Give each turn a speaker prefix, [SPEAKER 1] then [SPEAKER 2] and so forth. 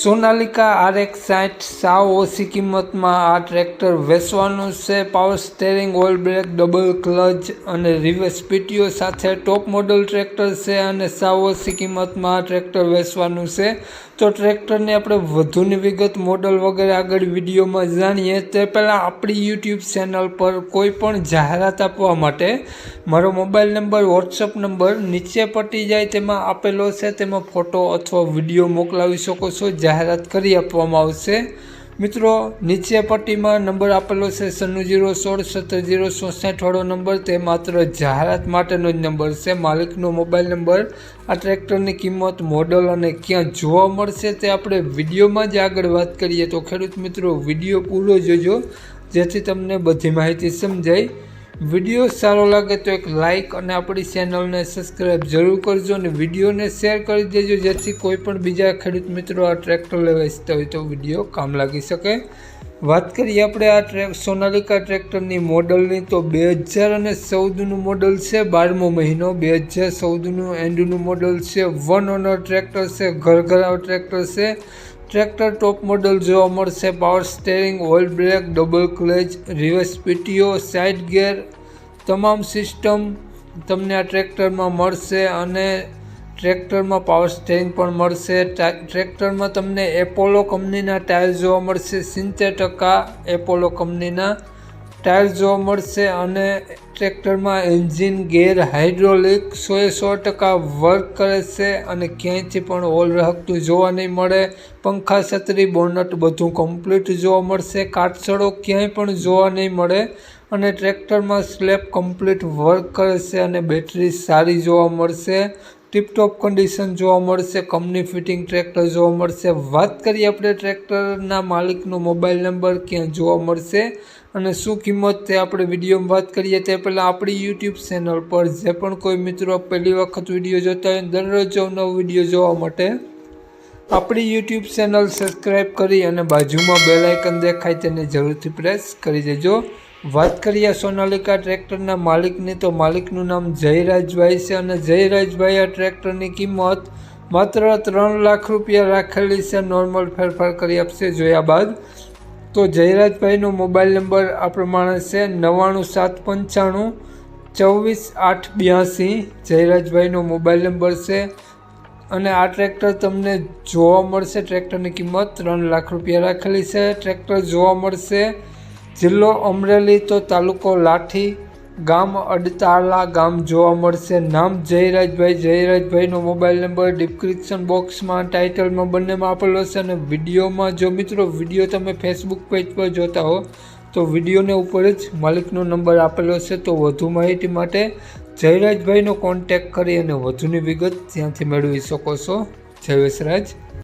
[SPEAKER 1] Sonalika R એક સાઠ, સાવ ઓછી કિંમતમાં આ ટ્રેક્ટર વેચવાનું છે. Power steering oil brake double clutch અને રિવર્સ પીટીઓ સાથે ટોપ મોડલ ટ્રેક્ટર છે અને સાવ ઓછી કિંમતમાં આ ટ્રેક્ટર વેચવાનું છે. તો ટ્રેક્ટરની આપણે વધુની વિગત મોડલ વગેરે આગળ વિડીયોમાં જાણીએ. તે પહેલાં આપણી યુટ્યુબ ચેનલ પર કોઈ પણ જાહેરાત આપવા માટે મારો મોબાઈલ નંબર વોટ્સઅપ નંબર નીચે પટી જાય. તેમાં આપેલો છે. તેમાં ફોટો અથવા વીડિયો મોકલાવી શકો છો. જાહેરાત કરી આપવામાં આવશે. મિત્રો, નીચે પટ્ટીમાં નંબર આપેલો છે સન્નું જીરો સોળ સત્તર જીરો ચોસઠ વાળો નંબર. તે માત્ર જાહેરાત માટેનો જ નંબર છે. માલિકનો મોબાઈલ નંબર, આ ટ્રેક્ટરની કિંમત, મોડલ અને ક્યાં જોવા મળશે તે આપણે વિડીયોમાં જ આગળ વાત કરીએ. તો ખેડૂત મિત્રો, વીડિયો પૂરો જોજો, જેથી તમને બધી માહિતી સમજાય. વીડિયો સારો લાગે તો એક લાઇક અને આપણી ચેનલને સબસ્ક્રાઈબ જરૂર કરજો અને વિડીયોને શેર કરી દેજો, જેથી કોઈ પણ બીજા ખેડૂત મિત્રો આ ટ્રેક્ટર લેવા ઈચ્છતા હોય તો વીડિયો કામ લાગી શકે. વાત કરીએ આપણે આ ટ્રેક સોનાલિકા ટ્રેક્ટરની મોડલની તો બે હજાર અને ચૌદનું મોડલ છે, બારમો મહિનો, બે હજાર ચૌદનું એન્ડનું મોડલ છે વન ઓનર ટ્રેક્ટર છે ઘરઘરાવ ટ્રેક્ટર છે. ટ્રેક્ટર ટોપ મોડલ જોવા મળશે. Power steering oil brake double clutch reverse PTO side gear તમામ સિસ્ટમ તમને આ ટ્રેક્ટરમાં મળશે અને ટ્રેક્ટરમાં પાવર સ્ટેરિંગ પણ મળશે. ટ્રેક્ટરમાં તમને એપોલો કંપનીના ટાયર જોવા મળશે. સિત્તેર ટકા એપોલો કંપનીના ટાયર જોવા મળશે અને ટ્રેક્ટરમાં એન્જિન ગેર હાઇડ્રોલિક સોએ સો ટકા વર્ક કરે છે અને ક્યાંયથી પણ ઓલ રહકતું જોવા નહીં મળે. પંખા, છત્રી, બોનટ બધું કમ્પ્લીટ જોવા મળશે. કાટછડો ક્યાંય પણ જોવા નહીં મળે અને ટ્રેક્ટરમાં સ્લેબ કમ્પ્લીટ વર્ક કરે છે અને બેટરી સારી જોવા મળશે. ટીપટોપ કન્ડિશન જોવા મળશે કંપની ફિટિંગ ટ્રેક્ટર જોવા મળશે. વાત કરીએ આપણે ટ્રેક્ટરના માલિકનો મોબાઈલ નંબર ક્યાં જોવા મળશે અને શું કિંમત તે આપણે વિડીયોમાં વાત કરીએ તે પહેલાં આપણી યુટ્યુબ ચેનલ પર જે પણ કોઈ મિત્રો પહેલી વખત વીડિયો જોતા હોય દરરોજ નવો વીડિયો જોવા માટે, આપણી યુટ્યુબ ચેનલ સબસ્ક્રાઈબ કરી અને બાજુમાં બેલાઇકન દેખાય તેને જરૂરથી પ્રેસ કરી દેજો. વાત કરીએ સોનાલિકા ટ્રેક્ટરના માલિકની, તો માલિકનું નામ જયરાજભાઈ છે અને જયરાજભાઈ આ ટ્રેક્ટરની કિંમત માત્ર ત્રણ લાખ રૂપિયા રાખેલી છે. નોર્મલ ફેરફાર કરી આપશે જોયા બાદ. તો જયરાજભાઈનો મોબાઈલ નંબર આ પ્રમાણે છે નવ્વાણું સાત પંચાણું ચોવીસ આઠ બ્યાસી. જયરાજભાઈનો મોબાઈલ નંબર છે અને આ ટ્રેક્ટર તમને જોવા મળશે. ટ્રેક્ટરની કિંમત ત્રણ લાખ રૂપિયા રાખેલી છે. ટ્રેક્ટર જોવા મળશે જિલ્લો અમરેલી તો તાલુકો લાઠી, ગામ અડતાળા ગામ જોવા મળશે. નામ જયરાજભાઈ. જયરાજભાઈનો મોબાઈલ નંબર ડિસ્ક્રિપ્શન બોક્સમાં, ટાઇટલમાં બંનેમાં આપેલો છે અને વિડીયોમાં જો મિત્રો, વીડિયો તમે ફેસબુક પેજ પર જોતા હો, તો વિડીયોને ઉપર જ માલિકનો નંબર આપેલો છે. તો વધુ માહિતી માટે જયરાજભાઈનો કોન્ટેક કરી અને વધુની વિગત ત્યાંથી મેળવી શકો છો. જય વસરાજ.